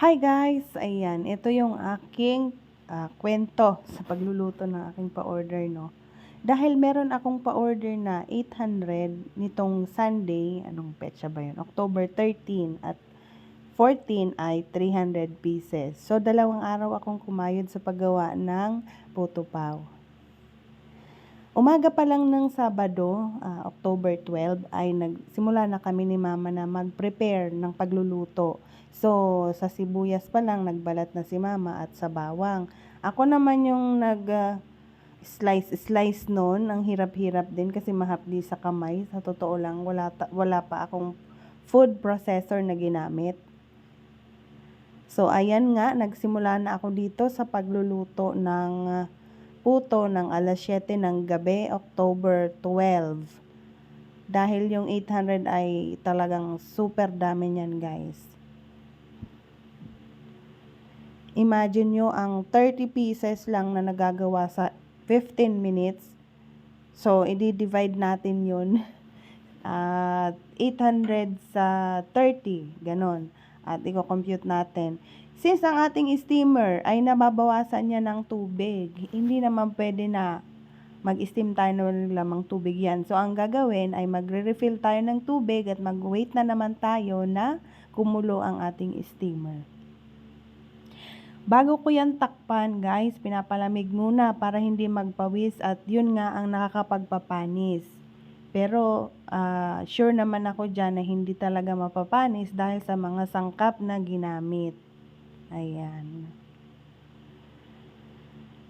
Hi guys! Ayan, ito yung aking ah, kwento sa pagluluto ng aking pa-order, no? Dahil meron akong pa-order na 800 nitong Sunday, anong petsa ba yun? October 13 at 14 ay 300 pieces. So, dalawang araw akong kumayod sa paggawa ng puto pao. Umaga pa lang ng Sabado, ah, October 12, ay nagsimula na kami ni Mama na mag-prepare ng pagluluto. So, sa sibuyas pa lang, nagbalat na si Mama at sa bawang. Ako naman yung nag ah, slice slice noon, ang hirap-hirap din kasi mahapdi sa kamay. Sa totoo lang, wala, ta- wala pa akong food processor na ginamit. So, ayan nga, nagsimula na ako dito sa pagluluto ng ah, puto ng alas 7 ng gabi, October 12. Dahil yung 800 ay talagang super dami niyan, guys. Imagine nyo ang 30 pieces lang na nagagawa sa 15 minutes. So, i-divide natin yun. At 800 sa 30, ganon. At i-compute natin. Since ang ating steamer ay nababawasan niya ng tubig, hindi naman pwede na mag-steam tayo ng lamang tubig yan. So, ang gagawin ay magre-refill tayo ng tubig at mag-wait na naman tayo na kumulo ang ating steamer. Bago ko yan takpan, guys, pinapalamig muna para hindi magpawis at yun nga ang nakakapagpapanis. Pero ah, sure naman ako dyan na hindi talaga mapapanis dahil sa mga sangkap na ginamit. Ayan.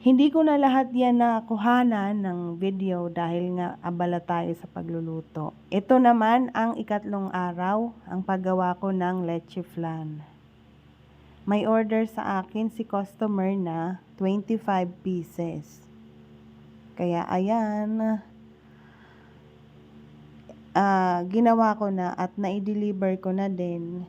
Hindi ko na lahat yan nakuhanan ng video dahil nga abala tayo sa pagluluto. Ito naman ang ikatlong araw, ang paggawa ko ng leche flan. May order sa akin si customer na 25 pieces. Kaya ayan, ah, ginawa ko na at na-deliver ko na din